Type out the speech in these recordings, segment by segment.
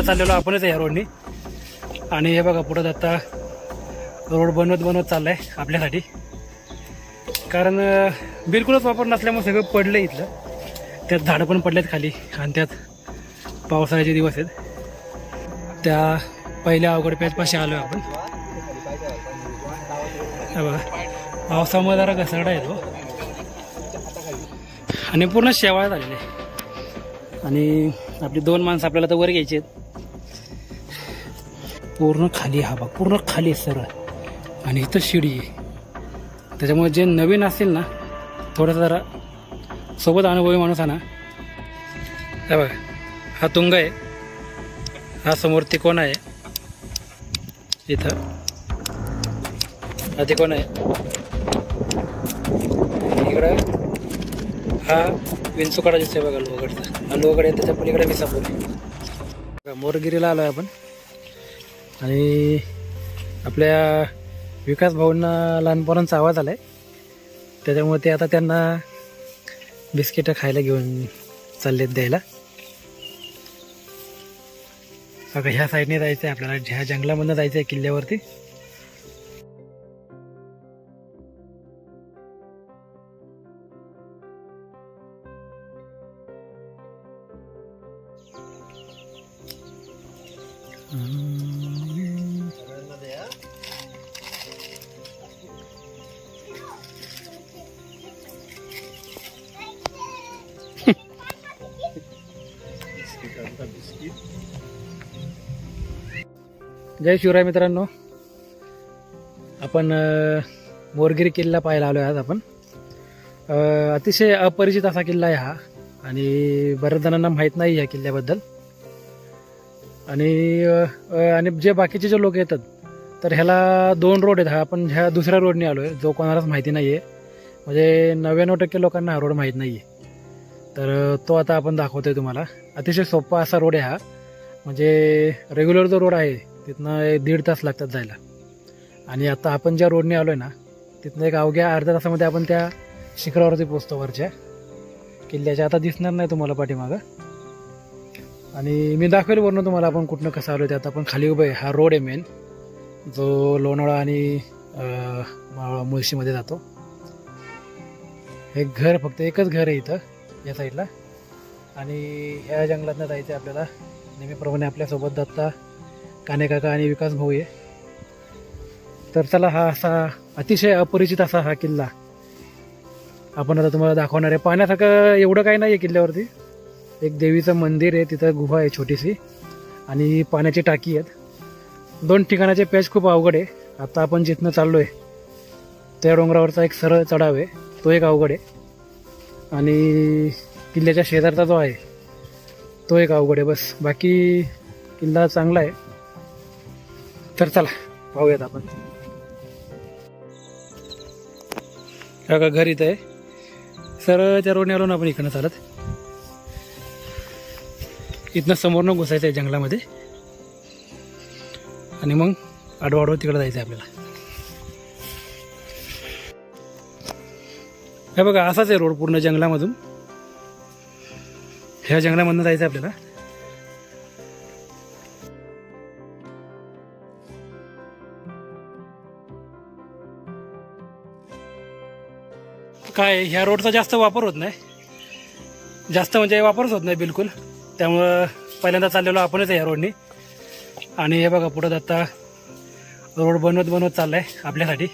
आता चाललेलो आपणच आहे या रोडनी आणि हे बघा पुढं आता रोड बनवत बनवत चाललाय आपल्यासाठी. कारण बिलकुलच वापर नसल्यामुळे सगळं पडलं इथलं. त्यात झाडं पण पडलेत खाली आणि त्यात पावसाळ्याचे दिवस आहेत. त्या पहिल्या अवघड पॅचपाशी आलो आपण. बघा पावसामुळे जरा घसरडा येतो. आणि पूर्ण शेवाळ झालेले आणि आपली दोन माणसं आपल्याला तर वर घ्यायची आहेत. पूर्ण खाली हा भाग पूर्ण खाली आहे सरळ. आणि इथं शिडी आहे. त्याच्यामुळे जे नवीन असेल ना थोडंसं जरा सोबत अनुभवी माणूस आहे ना हे बघा हा तुंग आहे. हा समोर तिकोण आहे. इथं. हा तिकोण आहे. इकडं हा विंचुकडा दिसतोय बघा लोहगडचा. हा लोहगड आहे त्याच्या पलीकडे मी आहे बघा, मोरगिरीला आलो आहे आपण. आणि आपल्या विकास भाऊंना लहानपणांचा आवाज आलाय. त्याच्यामुळे ते आता त्यांना बिस्किटं खायला घेऊन चाललेत द्यायला. सगळं ह्या साईडने जायचं आहे आपल्याला ह्या जंगलामधनं जायचं आहे किल्ल्यावरती. जय शिवराय मित्रांनो. आपण मोरगिरी किल्ला पाहायला आलो आज आपण. अतिशय अपरिचित असा किल्ला आहे हा. आणि बऱ्याच जणांना माहीत नाही या किल्ल्याबद्दल. आणि आणि जे बाकीचे जे लोक येतात तर ह्याला दोन रोड आहेत. हा आपण ह्या दुसऱ्या रोडने आलो आहे जो कोणालाच माहिती नाही आहे म्हणजे नव्याण्णव टक्के लोकांना हा रोड माहीत नाही आहे तर तो आता आपण दाखवतोय तुम्हाला. अतिशय सोपा असा रोड आहे हा. म्हणजे रेग्युलर जो रोड आहे तिथनं एक दीड तास लागतात जायला. आणि आता आपण ज्या रोडने आलो आहे ना तिथनं एक अवघ्या अर्ध्या तासामध्ये आपण त्या शिखरावरती पोचतो वरच्या. किल्ल्याच्या आता दिसणार नाही तुम्हाला पाठीमागं. आणि मी दाखवेल वरून तुम्हाला आपण कुठनं कसं आलो ते. आता आपण खाली उभं आहे. हा रोड आहे मेन जो लोणावळा आणि मुळशीमध्ये जातो. हे घर फक्त एकच घर आहे इथं या साईडला आणि ह्या जंगलातनं जायचं आहे आपल्याला. नेहमीप्रमाणे आपल्यासोबत दत्ता कानेकाका आणि विकास भाऊ आहे. तर चला हा असा अतिशय अपरिचित असा हा किल्ला. आपण आता तुम्हाला दाखवणार आहे. पाहण्यासारखं एवढं काही नाही आहे किल्ल्यावरती. एक देवीचं मंदिर आहे तिथं गुहा आहे छोटीशी. आणि पाण्याची टाकी आहेत. दोन ठिकाणाचे पॅच खूप अवघड आहे. आता आपण जिथनं चाललो आहे त्या डोंगरावरचा एक सरळ चढाव आहे. तो एक अवघड आहे. आणि किल्ल्याच्या शेजारचा जो आहे तो एक अवघड आहे. बस बाकी किल्ला चांगला आहे. तर चला पाहूयात आपण. का घर इथं आहे. सरळ त्या रोडने आलो ना आपण इकडनं चालत. इथनं समोरनं घुसायचं आहे जंगलामध्ये. आणि मग आडवा आडवं तिकडं जायचं आहे आपल्याला. हे बघा असाच आहे रोड पूर्ण जंगलामधून. ह्या जंगलामधनं जायचं आहे आपल्याला. काय ह्या रोडचा जास्त वापर होत नाही. जास्त म्हणजे वापरच होत नाही बिलकुल. त्यामुळं पहिल्यांदा चाललेलो आपणच आहे ह्या रोडनी. आणि हे बघा पुढं आता रोड बनवत बनवत चाललाय आपल्यासाठी.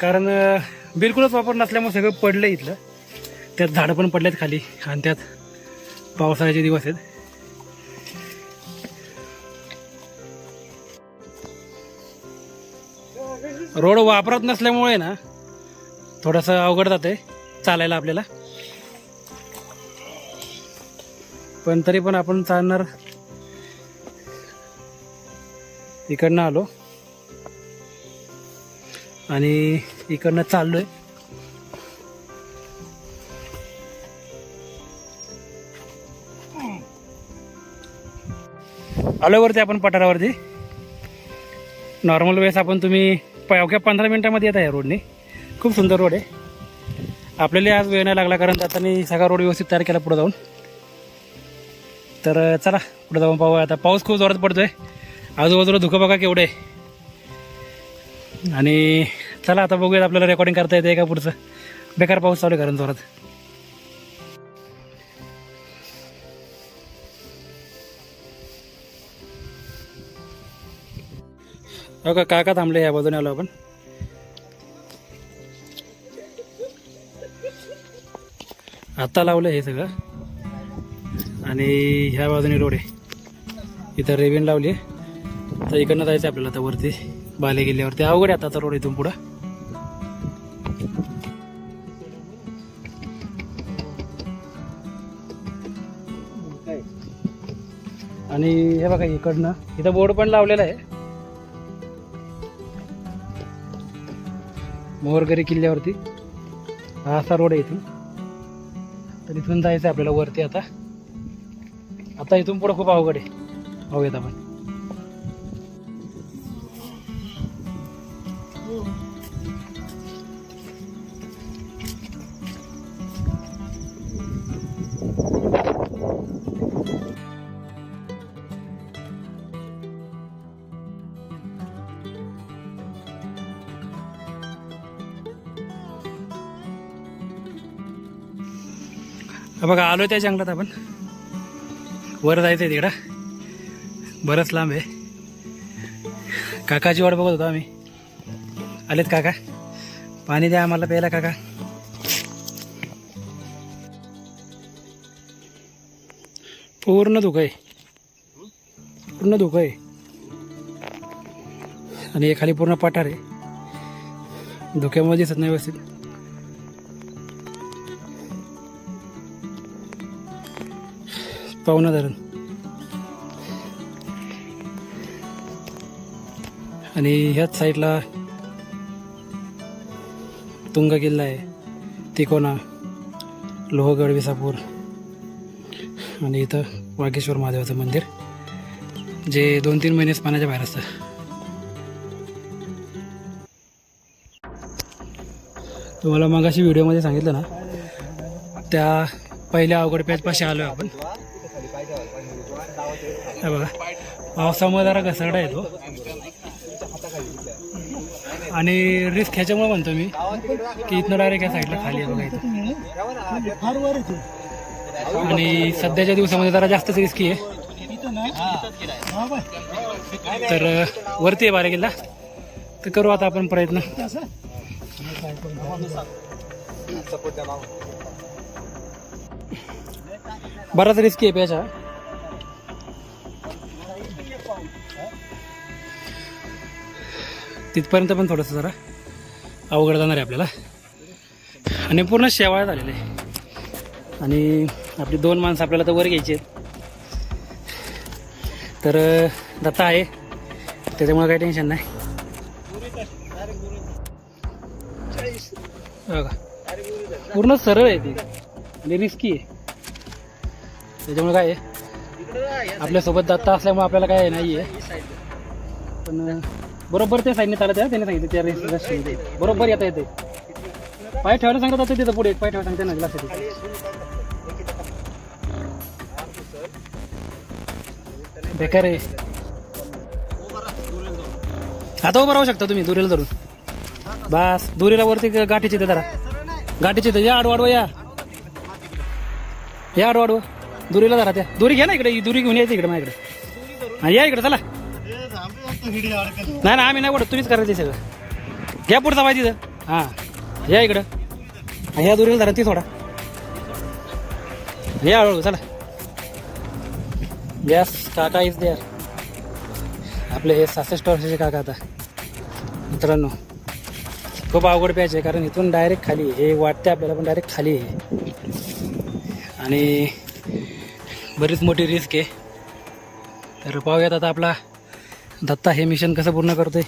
कारण बिलकुलच वापर नसल्यामुळे सगळं पडलं इथलं. त्यात झाडं पण पडलेत खाली आणि त्यात पावसाळ्याचे दिवस आहेत. रोड वापरत नसल्यामुळे ना थोडंसं अवघड जाते चालायला आपल्याला. पण तरी पण आपण चालणार. इकडनं आलो. आणि इकडनं चाललोय. आलो वरती आपण पठारावरती. नॉर्मल वेळेस आपण तुम्ही अवघ्या पंधरा मिनिटामध्ये येत आहे रोडने खूप सुंदर रोड आहे. आपल्याला आज वेळ नाही लागला कारण आता सगळा रोड व्यवस्थित तयार केला पुढे जाऊन. तर चला पुढे जाऊन पाहू आता पाऊस खूप जोरात पडतोय. आजूबाजूला धुकं बघा केवढे. आणि चला आता बघूयात आपल्याला रेकॉर्डिंग करता येते का पुढचं. बेकार पाऊस चालू आहे कारण जोरात. हो का काका थांबले या बाजूने आलो आपण. आत्ता लावलं हे सगळं. आणि ह्या बाजूने रोड आहे. इथं रेबीन लावली आहे. तर इकडनं जायचं आपल्याला आता वरती बाले गेल्यावरती. अवघड आहे आता रोड इथून पुढं. आणि हे बघा इकडनं इथं बोर्ड पण लावलेला आहे. मोहरगरी किल्ल्यावरती. हा असा रोड आहे इथून. तर इथून जायचं आहे आपल्याला वरती आता. आता इथून पुढं खूप अवघड आहे. पाहूयात आपण. बघा आलो त्या जंगलात आपण. वर जायचंय तिकडं. बरंच लांब आहे. काकाची वाट बघत होतो आम्ही. आलेत काका. पाणी द्या आम्हाला प्यायला काका. पूर्ण धुकं आहे. पूर्ण धुकं आहे. आणि हे खाली पूर्ण पठार आहे. धुक्यामुळे दिसत नाही व्यवस्थित. पाहुणा धरण. आणि ह्याच साईडला तुंग किल्ला आहे. तिकोना लोहगड विसापूर आणि इथं वाघेश्वर महादेवाचं मंदिर जे दोन तीन महिनेच पाण्याच्या बाहेर असतं. तुम्हाला मगाशी व्हिडिओमध्ये सांगितलं ना त्या पहिल्या अवघड पॅचपाशी आलो आपण. बघा. पावसामुळे जरा घसरडा येतो. आणि रिस्क ह्याच्यामुळे म्हणतो मी की इथनं डायरेक्ट या साईडला खाली आहे बघा इथं. आणि सध्याच्या दिवसामध्ये जरा जास्तच रिस्की आहे. तर वरती आहे बारा किल्ला तर करू आता आपण प्रयत्न. बराच रिस्की आहे प्याचा तिथपर्यंत पण थोडंसं जरा अवघड जाणार आहे आपल्याला. आणि पूर्ण शेवाळ झालेलं आहे. आणि आपली दोन माणसं आपल्याला तर वर घ्यायची आहेत. तर दत्ता आहे. त्याच्यामुळे काही टेन्शन नाही. पूर्ण सरळ आहे ती. म्हणजे आणि रिस्की आहे. त्याच्यामुळे काय आहे? आपल्यासोबत दत्ता असल्यामुळे आपल्याला काय नाही आहे पण बरोबर ते साईडने चालत आहे त्याने सांगितलं त्या रेस बरोबर येता येते पाय ठेवायला सांगत होतं तिथं पुढे पाय ठेवायला सांगते ना लक्षात बेकार आहे. आता उभं राहू शकता तुम्ही दुरीला धरून. बस दुरीला वरती गाठीची इथं जरा गाठीची इथं या आडवा या. या आडवा दुरीला धरा त्या. दुरी घ्या ना इकडे दुरी घेऊन यायची इकडे माझ्याकडे. या इकडे चला. नाही ना आम्ही नाही कुठं तुम्हीच करायचं सगळं. घ्या पुढचा पाहिजे तिथं. हां. या इकडं. या ह्या दुरीला धरा ती थोडा या हळूहळू चला. यस काका इज देअर आपले हे सहासष्ट वर्षाचे काका आता. मित्रांनो खूप अवघड प्यायचे कारण इथून डायरेक्ट खाली हे वाटते आपल्याला पण डायरेक्ट खाली आहे. आणि बरीच मोठी रिस्क आहे. तर पाहूयात आता आपला दत्ता हे मिशन कसं पूर्ण करतोय?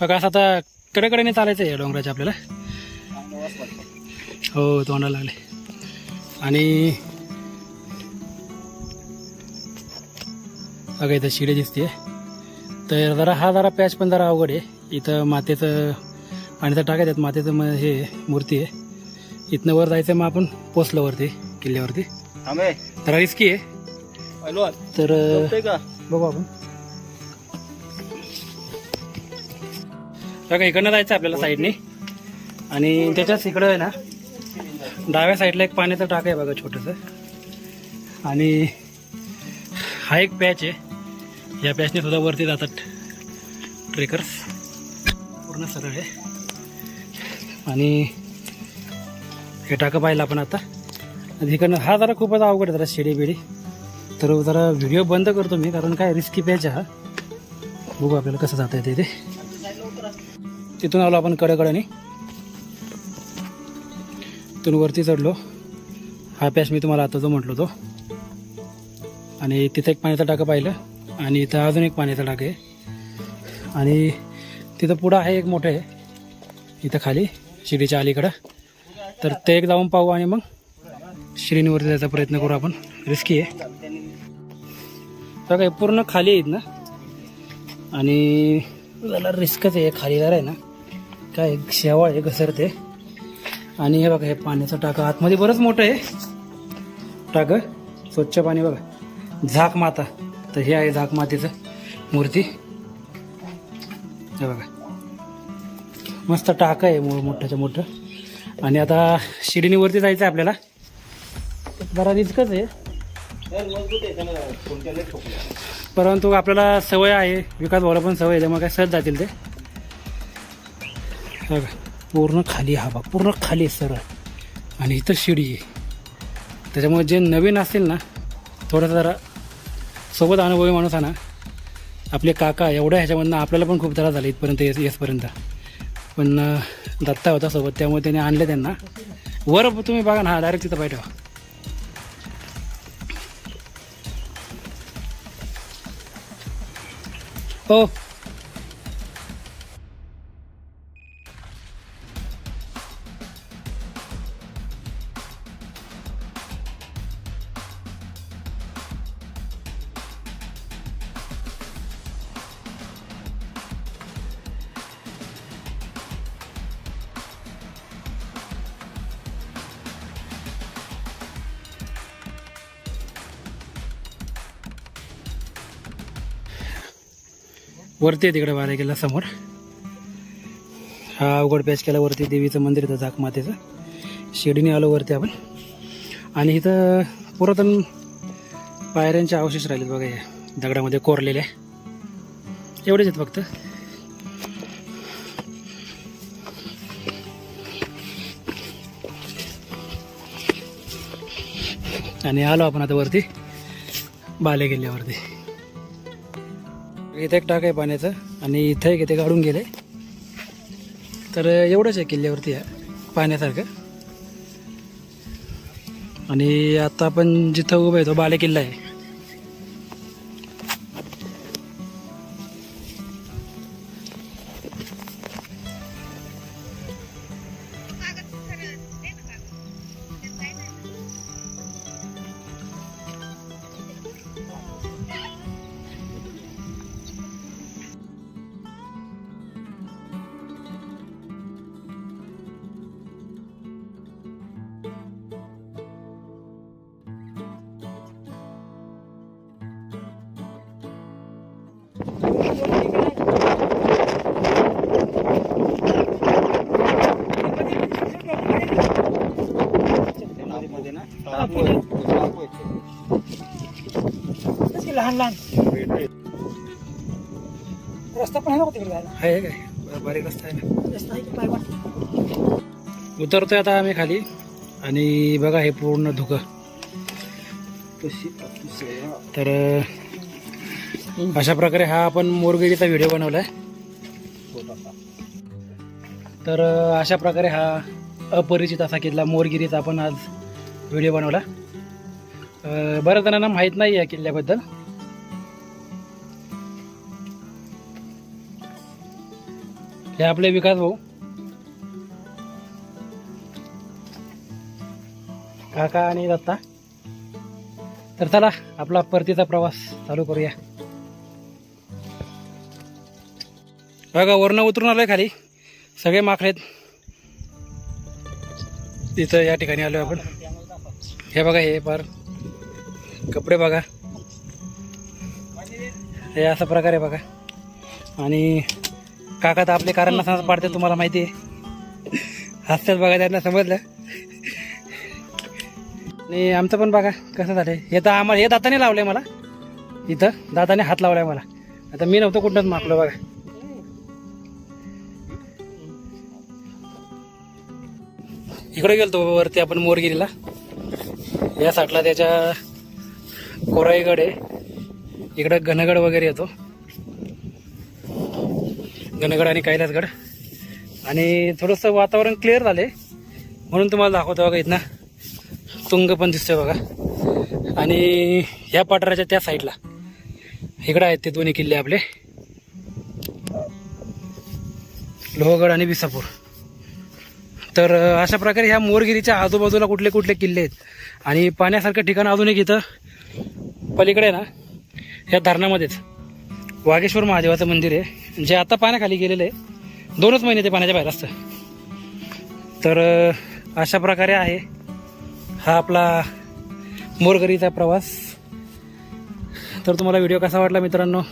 बघा असं आता कडेकडेने चालायचं आहे या डोंगराच्या आपल्याला. हो तोंडाला लागले. आणि बघा इथं शिडी दिसते तर जरा हा जरा पॅच पण जरा अवघड आहे. इथं मातेचं पाण्याचं टाकायचं मातेचं म हे मूर्ती आहे. इथनं वर जायचं मग आपण पोचलो वरती किल्ल्यावरती जरा रिस्की आहे. तर बघू आपण. इकडनं जायचं आपल्याला साईडने आणि त्याच्याच इकडं आहे ना डाव्या साईडला एक पाण्याचं टाक आहे बघा छोटंसं. आणि हा एक पॅच आहे. या पॅचने सुद्धा वरती जातात ट्रेकर्स. पूर्ण सरळ आहे. आणि हे टाकं पाहिलं आपण आता. आणि इकडनं हा जरा खूपच अवघड आहे जरा शिडी बिडी तर जरा व्हिडिओ बंद करतो मी कारण काय रिस्की पॅच आहे हा. बघू आपल्याला कसं जाता येते ते. तिथून आलो आपण कडेकडेने. तिथून वरती चढलो. हा पॅच मी तुम्हाला आता जो म्हटलो तो. आणि तिथं एक पाण्याचा टाकं पाहिलं. आणि इथं अजून एक पाण्याचा टाकं आहे. आणि तिथं पुढं आहे एक मोठं आहे. इथं खाली शिडीच्या अलीकडं. तर ते एक जाऊन पाहू आणि मग शिडीनीवरती जायचा प्रयत्न करू आपण. रिस्की आहे. बघा काय पूर्ण खाली आहेत ना? आणि जरा रिस्कच आहे. खाली जरा आहे ना. काय शेवाळ आहे घसरते. आणि हे बघा हे पाण्याचं टाकं. आतमध्ये बरंच मोठं आहे. टाकं. स्वच्छ पाणी बघा. झाक माता. तर हे आहे झाक मातेचं मूर्ती. हे बघा. मस्त टाकं आहे मो मोठ्याच्या मोठं. आणि आता शिडीनीवरती जायचं आहे आपल्याला. जरा रिस्कच आहे. परंतु आपल्याला सवय आहे. विकास भाऊला पण सवय आहे. त्यामुळे काय सहज जातील ते. बघा. पूर्ण खाली हा भाग. पूर्ण खाली आहे सरळ. आणि इथं शिडी आहे. त्याच्यामुळे जे नवीन असतील ना थोडंसं जरा सोबत अनुभवी माणूस आहे ना आपले काका एवढ्या ह्याच्यामधनं आपल्याला पण खूप त्रास झाला इथपर्यंत येस येसपर्यंत. पण दत्ता होता सोबत त्यामुळे त्याने आणले त्यांना. वर तुम्ही बघा ना हा डायरेक्ट तिथं पाहिजे हो. वरती आहे तिकडे बारा केला समोर. हा अवघड पॅच केला वरती देवीचं मंदिर येतं झाक मातेचं. शिडीने आलो वरती आपण. आणि इथं पुरातन पायऱ्यांचे अवशेष राहिलेत बघा या दगडामध्ये कोरलेले एवढेच आहेत फक्त. आणि आलो आपण आता वरती बाले किल्ल्यावरती. इथे एक टाक आहे पाण्याचं. आणि इथं एक इथे काढून गेले. तर एवढंच आहे किल्ल्यावरती आहे पाण्यासारखं. आणि आता आपण जिथं उभं आहे तो बाले किल्ला आहे. आहे आहे. काय बारीक रस्ता आहे आहे उतरतोय आता आम्ही खाली. आणि बघा हे पूर्ण धुकं. तर अशा प्रकारे हा आपण मोरगिरीचा व्हिडिओ बनवलाय. तर अं, अशा प्रकारे हा अपरिचित असा किल्ला मोरगिरीचा आपण आज व्हिडिओ बनवला. बऱ्याच जणांना माहीत नाही या किल्ल्याबद्दल. हे आपले विकास भाऊ. काका आणि दत्ता. तर चला आपला परतीचा प्रवास चालू करूया. बघा वरनं उतरून आलोय खाली. सगळे माकडे तिथं या ठिकाणी आलोय आपण. हे बघा हे फार कपडे बघा. हे असा प्रकारे बघा. आणि काका तर आपले कारण नसताना पाडते तुम्हाला माहिती आहे. हसतात बघा त्यांना समजलं. आणि आमचं पण बघा कसं झालंय. हे तर आम्हाला हे दाताने लावलंय मला. इथं दाताने हात लावलाय मला. आता मी नव्हतं कुठंच मापलं बघा. इकडे गेलतो वरती आपण मोरगिरीला. या साईडला त्याच्या कोराईगड आहे. इकडं घनगड वगैरे येतो. गणगड आणि कैलासगड. आणि थोडंसं वातावरण क्लिअर झाले म्हणून तुम्हाला दाखवतो बघा इथनं. तुंग पण दिसतोय बघा. आणि ह्या पठाराच्या त्या साईडला. इकडं आहेत ते दोन्ही किल्ले आपले. लोहगड आणि विसापूर. तर अशा प्रकारे ह्या मोरगिरीच्या आजूबाजूला कुठले कुठले किल्ले आहेत. आणि पाण्यासारखं ठिकाण अजून एक इथं पलीकडे आहे ना ह्या धरणामध्येच. वागेश्वर महादेवाचं मंदिर आहे. जे आता पाण्याखाली गेलेलं आहे. दोनच महिने ते पाण्याच्या बाहेर असतं. तर अशा प्रकारे आहे. हा आपला मोरगरीचा प्रवास. तर तुम्हाला व्हिडिओ कसा वाटला मित्रांनो?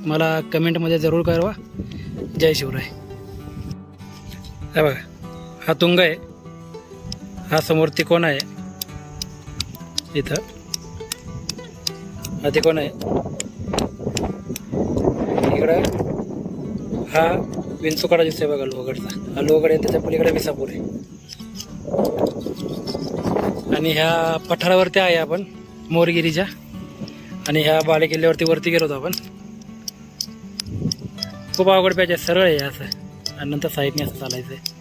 मला कमेंटमध्ये जरूर कळवा. जय शिवराय. हे बघा हा तुंग आहे. हा समोर तिकोण आहे. इथं. हा तिकोण आहे इकडं हा विनसुकाडा दिसतोय बघा लोहगडचा हा लोहगड आहे त्याच्या पलीकडे विसापूर आहे. आणि ह्या पठारावरती आहे आपण मोरगिरीच्या. आणि ह्या बाले किल्ल्यावरती वरती गेलो होतो आपण. खूप अवघड पाहिजे सरळ आहे असं. आणि नंतर साईडने असं चालायचं आहे